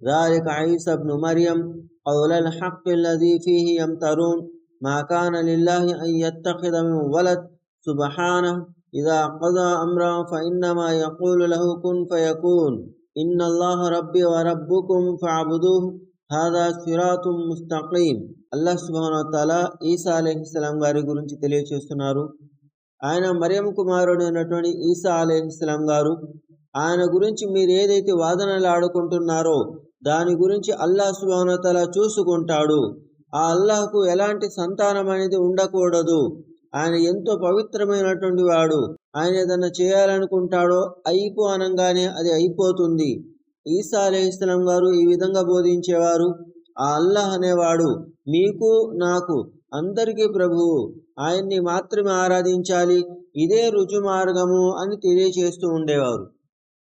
ذلك عيسى ابن مريم قول الحق الذي فيه يمترون ما كان لله أن يتخذ من ولد سبحانه إذا قضى أمرا فإنما يقول له كن فيكون إن الله ربي وربكم فاعبدوه هذا صراط مستقيم అల్లాహ్ సుబ్హానహు తాలా ఈసా అలైహిస్సలాం గారి గురించి తెలియచేస్తున్నారు ఆయన మరియం కుమారుడు అయినటువంటి ఈసా అలైహిస్సలాం గారు ఆయన గురించి మీరు ఏదైతే వాదనలు ఆడుకుంటున్నారో దాని గురించి అల్లాహ్ సుబ్హానహు చూసుకుంటాడు. ఆ అల్లాహ్కు ఎలాంటి సంతానం అనేది ఉండకూడదు. ఆయన ఎంతో పవిత్రమైనటువంటి వాడు. ఆయన ఏదన్నా చేయాలనుకుంటాడో అయిపో అనగానే అది అయిపోతుంది. ఈసా అలైహిస్సలాం గారు ఈ విధంగా బోధించేవారు ఆ అల్లాహ్ అనేవాడు మీకు నాకు అందరికీ ప్రభువు. ఆయన్ని మాత్రమే ఆరాధించాలి. ఇదే రుజు మార్గము అని తెలియచేస్తూ ఉండేవారు.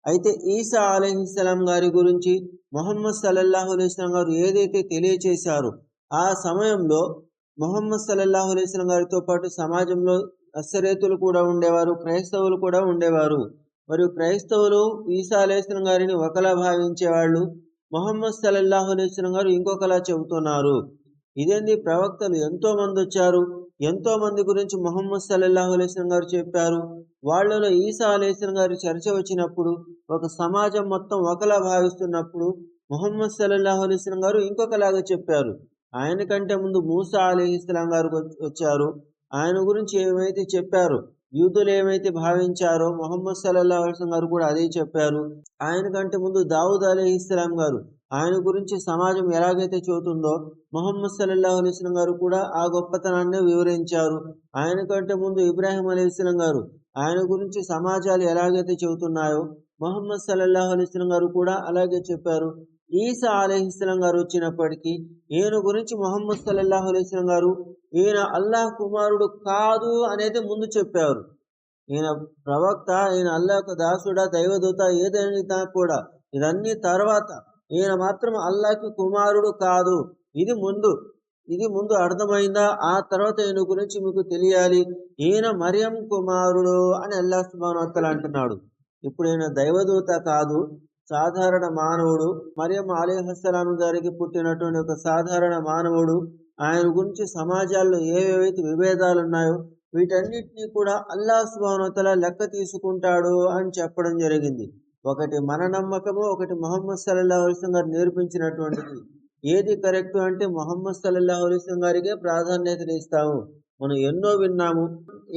అయితే ఈసా అలహిస్సలాం గారి గురించి మొహమ్మద్ సల్లల్లాహు అలైస్లాం గారు ఏదైతే తెలియచేశారో ఆ సమయంలో మొహమ్మద్ సల్లల్లాహు అలైస్లాం గారితో పాటు సమాజంలో అస్సరేతులు కూడా ఉండేవారు క్రైస్తవులు కూడా ఉండేవారు. మరియు క్రైస్తవులు ఈసా అలైస్లాం గారిని ఒకలా భావించేవాళ్ళు మొహమ్మద్ సల్లల్లాహు అలైస్లాం గారు ఇంకొకలా చెబుతున్నారు. ఇదేంది? ప్రవక్తలు ఎంతో మంది వచ్చారు. ఎంతో మంది గురించి మొహమ్మద్ సల్లల్లాహు అలైస్లం గారు చెప్పారు. వాళ్ళలో ఈసా అలైస్లం గారి చర్చ వచ్చినప్పుడు ఒక సమాజం మొత్తం ఒకలా భావిస్తున్నప్పుడు మొహమ్మద్ సల్లల్లాహు అలైస్లం గారు ఇంకొకలాగా చెప్పారు. ఆయన కంటే ముందు మూసా అలీహిస్లాం గారు వచ్చారు. ఆయన గురించి ఏమైతే చెప్పారు యూదులు ఏమైతే భావించారో మొహమ్మద్ సల్లల్లాహు అలైస్లం గారు కూడా అదే చెప్పారు. ఆయన కంటే ముందు దావుద్ అలీహిస్లాం గారు ఆయన గురించి సమాజం ఎలాగైతే చెబుతుందో మొహమ్మద్ సల్లల్లాహు అలైస్లం గారు కూడా ఆ గొప్పతనాన్ని వివరించారు. ఆయన కంటే ముందు ఇబ్రాహిం అలీస్లం గారు ఆయన గురించి సమాజాలు ఎలాగైతే చెబుతున్నాయో మొహమ్మద్ సల్లల్లాహు అలైస్లం గారు కూడా అలాగే చెప్పారు. ఈసా అలీహిస్లం గారు వచ్చినప్పటికీ ఈయన గురించి మొహమ్మద్ సల్లల్లాహు అలైస్లం గారు ఈయన అల్లాహ్ కుమారుడు కాదు అనేది ముందు చెప్పారు. ఈయన ప్రవక్త ఈయన అల్లాహ్ దాసుడా దైవదూత ఏదైనా కూడా ఇదన్నీ తర్వాత ఈయన మాత్రం అల్లాహ్కి కుమారుడు కాదు. ఇది ముందు ఇది ముందు అర్థమైందా? ఆ తర్వాత ఈయన గురించి మీకు తెలియాలి. ఈయన మరియం కుమారుడు అని అల్లా సుమానోత్తలు అంటున్నాడు. ఇప్పుడు ఈయన దైవదూత కాదు సాధారణ మానవుడు. మరియం అలీహస్సలాం గారికి పుట్టినటువంటి ఒక సాధారణ మానవుడు. ఆయన గురించి సమాజాల్లో ఏవేవైతే విభేదాలు ఉన్నాయో వీటన్నిటినీ కూడా అల్లా సుబానోత్తల లెక్క తీసుకుంటాడు అని చెప్పడం జరిగింది. ఒకటి మన నమ్మకము ఒకటి మొహమ్మద్ సల్లాహు అలిస్లం గారు నేర్పించినటువంటిది. ఏది కరెక్ట్ అంటే మొహమ్మద్ సల్లాహు అలిస్లం గారికే ప్రాధాన్యతను ఇస్తాము. మనం ఎన్నో విన్నాము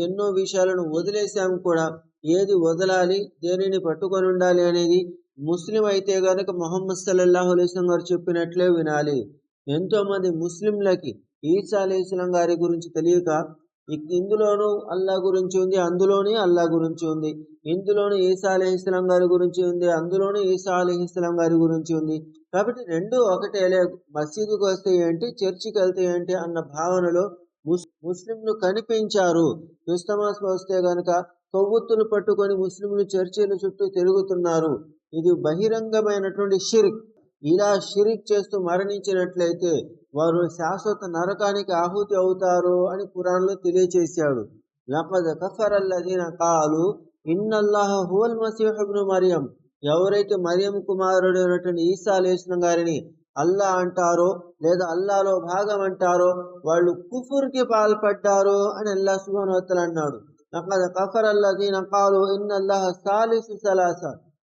ఎన్నో విషయాలను వదిలేసాము కూడా ఏది వదలాలి దేనిని పట్టుకొని ఉండాలి అనేది ముస్లిం అయితే గనక మొహమ్మద్ సల్లల్లాహు అలైస్లం గారు చెప్పినట్లే వినాలి. ఎంతోమంది ముస్లింలకి ఈసా అలీస్లం గారి గురించి తెలియక ఇందులోనూ అల్లా గురించి ఉంది అందులోనే అల్లా గురించి ఉంది. ఇందులోనే ఈసా అలీహిస్లాం గారి గురించి ఉంది అందులోనే ఈసా అలీహిస్లాం గారి గురించి ఉంది. కాబట్టి రెండు ఒకటే మసీదుకు వస్తే ఏంటి చర్చికి వెళ్తే ఏంటి అన్న భావనలో ముస్ ముస్లింలు కనిపించారు. క్రిస్తమాస్ వస్తే గనక కొవ్వొత్తులు పట్టుకొని ముస్లింలు చర్చీల చుట్టూ తిరుగుతున్నారు. ఇది బహిరంగమైనటువంటి షిర్క్. ఇలా షిరిక్ చేస్తూ మరణించినట్లయితే వారు శాశ్వత నరకానికి ఆహుతి అవుతారు అని పురాణంలో తెలియచేశాడు. లపద కఫరల్లదీన కాలు ఇన్నల్లాహ హువల్ మసీహుబ్ను మరియం. ఎవరైతే మరియం కుమారుడు అయినటువంటి ఈసా అలేసిన గారిని అల్లా అంటారో లేదా అల్లాలో భాగం అంటారో వాళ్ళు కుఫుర్కి పాల్పడ్డారు అని అల్లా సుభానోత్తలు అన్నాడు. లపద కఫర్ అల్లదీన కాలు ఇన్నల్లాహ సాలిసు సలాస.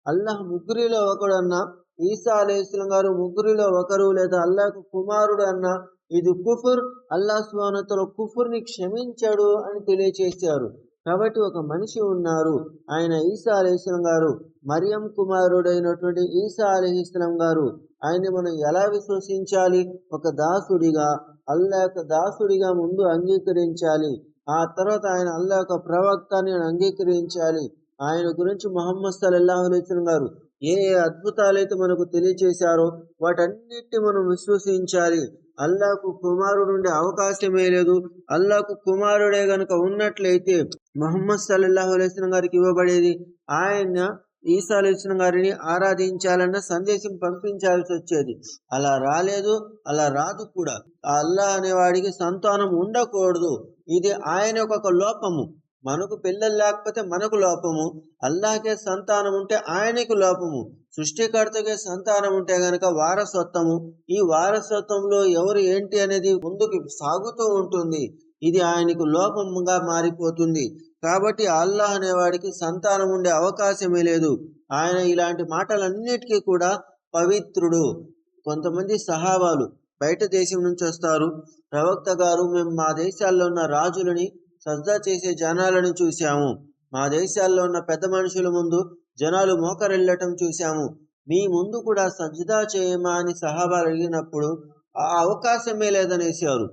అల్లాహ్ ముగ్గురిలో ఒకడన్నా ఈసా అలేస్లం గారు ముగ్గురిలో ఒకరు లేదా అల్లాకు కుమారుడు అన్న ఇది కుఫుర్. అల్లా స్వానతలో కుఫుర్ని క్షమించాడు అని తెలియచేశారు. కాబట్టి ఒక మనిషి ఉన్నారు. ఆయన ఈసా అలీస్లం గారు మరియం కుమారుడైనటువంటి ఈసా అలీస్లం గారు. ఆయన మనం ఎలా విశ్వసించాలి? ఒక దాసుడిగా అల్లా యొక్క దాసుడిగా ముందు అంగీకరించాలి. ఆ తర్వాత ఆయన అల్లా యొక్క ప్రవక్త అంగీకరించాలి. ఆయన గురించి మొహమ్మద్ సల్లాహు గారు ఏ అద్భుతాలైతే మనకు తెలియచేశారో వాటన్నిటి మనం విశ్వసించాలి. అల్లాకు కుమారుడు ఉండే అవకాశమే లేదు. అల్లాకు కుమారుడే గనుక ఉన్నట్లయితే మహమ్మద్ సల్లాహు అలైస్లం గారికి ఇవ్వబడేది ఆయన ఈసా అలైస్లం గారిని ఆరాధించాలన్న సందేశం పంపించాల్సి వచ్చేది. అలా రాలేదు అలా రాదు కూడా. అల్లా అనేవాడికి సంతానం ఉండకూడదు. ఇది ఆయన యొక్క లోపము. మనకు పిల్లలు లేకపోతే మనకు లోపము. అల్లాకే సంతానం ఉంటే ఆయనకు లోపము. సృష్టికర్తకే సంతానం ఉంటే గనక వారసత్వము. ఈ వారసత్వంలో ఎవరు ఏంటి అనేది ముందుకు సాగుతూ ఉంటుంది. ఇది ఆయనకు లోపంగా మారిపోతుంది. కాబట్టి అల్లాహ్ అనేవాడికి సంతానం ఉండే అవకాశమే లేదు. ఆయన ఇలాంటి మాటలన్నిటికీ కూడా పవిత్రుడు. కొంతమంది సహాబాలు బయట దేశం నుంచి వస్తారు. ప్రవక్త గారు మేము మా దేశాల్లో ఉన్న రాజులని సజ్జా చేసే జనాలను చూశాము. మా దేశాల్లో ఉన్న పెద్ద మనుషుల ముందు జనాలు మోకరెళ్ళటం చూశాము. మీ ముందు కూడా సజ్జదా చేయమా అని సహాబాలు అడిగినప్పుడు ఆ అవకాశమే లేదనేసారు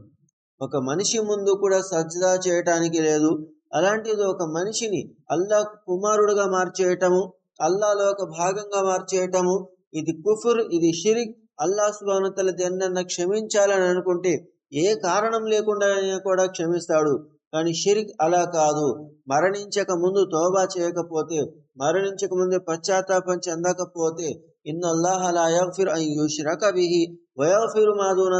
ఒక మనిషి ముందు కూడా సజ్జదా చేయటానికి లేదు. అలాంటిది ఒక మనిషిని అల్లా కుమారుడుగా మార్చేయటము అల్లాలో ఒక భాగంగా మార్చేయటము ఇది కుఫుర్ ఇది షిరిక్ అల్లా సుబానుతల దేన్నన్న క్షమించాలని అనుకుంటే ఏ కారణం లేకుండా కూడా క్షమిస్తాడు. కానీ షిరిక్ అలా కాదు. మరణించక ముందు తోబా చేయకపోతే మరణించక ముందు పశ్చాత్తాపం చెందకపోతే ఇన్ అల్లాహ్ లా యగ్ఫిర్ అన్ యుష్రక బిహి వయగ్ఫిరు మా దూన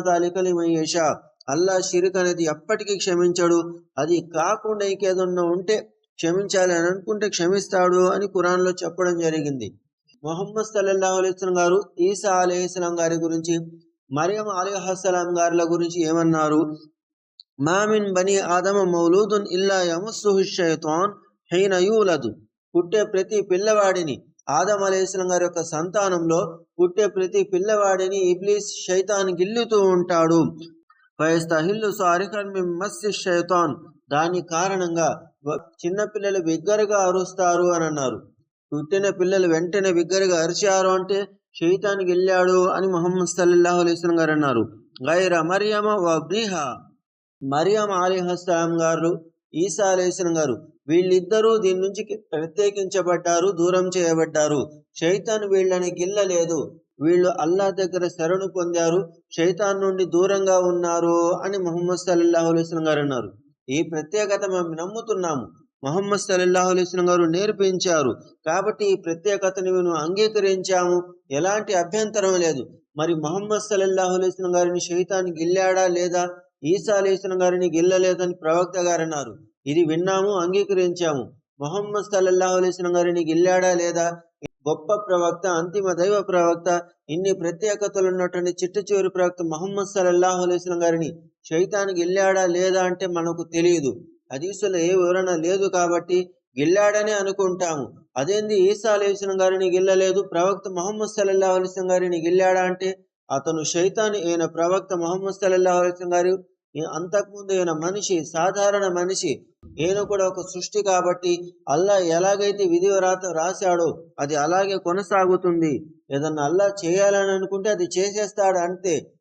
అల్లా షిరిక్ అనేది ఎప్పటికీ క్షమించడు. అది కాకుండా ఇంకేదన్నా ఉంటే క్షమించాలి అని అనుకుంటే క్షమిస్తాడు అని ఖురాన్లో చెప్పడం జరిగింది. మొహమ్మద్ సల్లల్లాహు అలైస్లం గారు ఈసా అలీస్లాం గారి గురించి మరియం అలీహస్సలాం గారుల గురించి ఏమన్నారు? మామిన్ బని ఆదమ మౌలూదున్ ఇల్లా యముస్సుహు షైతాన్ హైన యూలదు పుట్టే ప్రతి పిల్లవాడిని ఆదం అలైస్లం గారి యొక్క సంతానంలో పుట్టే ప్రతి పిల్లవాడిని ఇబ్లీస్ శైతాన్ గిల్లుతూ ఉంటాడు. ఫయస్తహిల్లు సారిఖన్ మిన్ మస్సి షైతాన్ దాని కారణంగా చిన్నపిల్లలు బిగ్గరగా అరుస్తారు అని అన్నారు. పుట్టిన పిల్లలు వెంటనే బిగ్గరగా అరిచారు అంటే షైతానికి వెళ్ళాడు అని మొహమ్మద్ సల్లాహు అలైస్లం గారు అన్నారు. గైర మరియమ వబ్నిహా. మరియం అలీహస్లాం గారు ఈసా అలీస్లం గారు వీళ్ళిద్దరూ దీని నుంచి ప్రత్యేకించబడ్డారు దూరం చేయబడ్డారు. శైతాన్ వీళ్ళని గిల్లలేదు. వీళ్ళు అల్లా దగ్గర శరణు పొందారు. శైతాన్ నుండి దూరంగా ఉన్నారు అని మొహమ్మద్ సల్లాహు అలైస్లం గారు అన్నారు. ఈ ప్రత్యేకత మేము నమ్ముతున్నాము. మొహమ్మద్ సల్లాహు అలైస్లం గారు నేర్పించారు. కాబట్టి ఈ ప్రత్యేకతను మేము అంగీకరించాము. ఎలాంటి అభ్యంతరం లేదు. మరి మొహమ్మద్ సల్లాహు అలైస్లం గారిని శైతాన్ గిల్లాడా లేదా? ఈసా గారిని గిల్లలేదని ప్రవక్త గారు అన్నారు. ఇది విన్నాము అంగీకరించాము. మొహమ్మద్ సల్లల్లాహు అలైస్లం గారిని గిల్లాడా లేదా? గొప్ప ప్రవక్త అంతిమ దైవ ప్రవక్త ఇన్ని ప్రత్యేకతలు ఉన్నటువంటి చిట్టచివరి ప్రవక్త మొహమ్మద్ సల్లల్లాహు అలైస్లం గారిని శైతానికి గిల్లాడా లేదా అంటే మనకు తెలియదు హదీసులో ఏ వివరణ లేదు కాబట్టి గిల్లాడని అనుకుంటాము. అదేంది? ఈసా అలీస్లం గారిని గిల్లలేదు ప్రవక్త మొహమ్మద్ సల్లల్లాహు అలైస్లం గారిని గిల్లాడా అంటే అతను శైతాన్ ఈయన ప్రవక్త మొహమ్మద్ సల్లల్లాహు అలైస్లం గారు అంతకుముందు ఈయన మనిషి సాధారణ మనిషి. ఈయన కూడా ఒక సృష్టి కాబట్టి అల్లా ఎలాగైతే విధి రాత రాశాడో అది అలాగే కొనసాగుతుంది. ఏదన్నా అల్లా చేయాలని అనుకుంటే అది చేసేస్తాడు అంతే.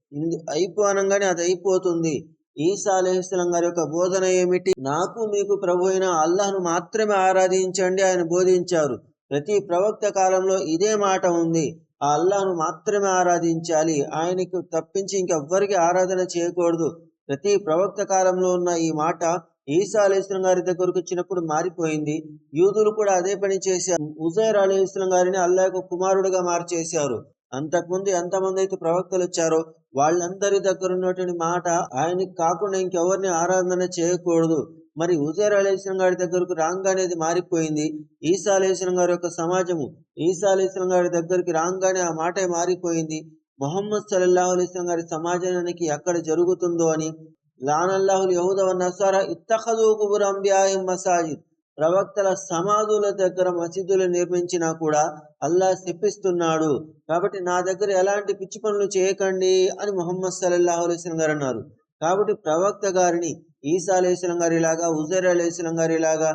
అయిపోనంగానే అది అయిపోతుంది. ఈసా అలహిస్లం గారి యొక్క బోధన ఏమిటి? నాకు మీకు ప్రభు అయిన అల్లాహను మాత్రమే ఆరాధించండి ఆయన బోధించారు. ప్రతి ప్రవక్త కాలంలో ఇదే మాట ఉంది. ఆ అల్లాహను మాత్రమే ఆరాధించాలి. ఆయనకు తప్పించి ఇంకెవ్వరికి ఆరాధన చేయకూడదు. ప్రతి ప్రవక్త కాలంలో ఉన్న ఈ మాట ఈసా అలీస్లం గారి దగ్గరకు వచ్చినప్పుడు మారిపోయింది. యూదులు కూడా అదే పని చేశారు. ఉజైర్ అలీస్లం గారిని అల్లాహకు కుమారుడుగా మార్చేశారు. అంతకుముందు ఎంతమంది అయితే ప్రవక్తలు వచ్చారో వాళ్ళందరి దగ్గర ఉన్నటువంటి మాట ఆయనకి కాకుండా ఇంకెవరిని ఆరాధన చేయకూడదు. మరి ఉజైర్ అలీస్లం గారి దగ్గరకు రాంగానేది మారిపోయింది. ఈసా అలీస్లం గారి యొక్క సమాజము ఈసా అలీస్లం గారి దగ్గరికి రాంగానే ఆ మాటే మారిపోయింది. మొహమ్మద్ సల్లల్లాహు అలీస్లం గారి సమాజానికి ఎక్కడ జరుగుతుందో అని లానల్లాహుల్ యహూదవ నసారా ఇత్తఖదు కుబుర్ అంబియాయిం మసాజిద్. ప్రవక్తల సమాధుల దగ్గర మసీదులు నిర్మించినా కూడా అల్లా శిప్పిస్తున్నాడు కాబట్టి నా దగ్గర ఎలాంటి పిచ్చి పనులు చేయకండి అని మొహమ్మద్ సల్లల్లాహు అలైస్లం గారు అన్నారు. కాబట్టి ప్రవక్త గారిని ఈసా అలైస్లం గారి లాగా ఉజర్ అలైస్లం గారి లాగా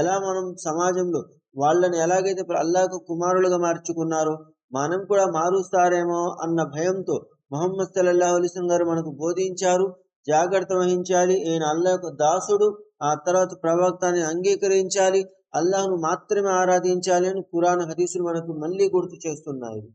ఎలా మనం సమాజంలో వాళ్ళని ఎలాగైతే అల్లాకు కుమారులుగా మార్చుకున్నారో మనం కూడా మారుస్తారేమో అన్న భయంతో మొహమ్మద్ సల్లాహు అలీస్లం గారు మనకు బోధించారు. జాగ్రత్త వహించాలి. ఈయన అల్లాహ్ దాసుడు. ఆ తర్వాత ప్రవక్తాన్ని అంగీకరించాలి. అల్లాహ్ను మాత్రమే ఆరాధించాలి అని కురాన్ హదీసులు మనకు మళ్ళీ గుర్తు చేస్తున్నాయి.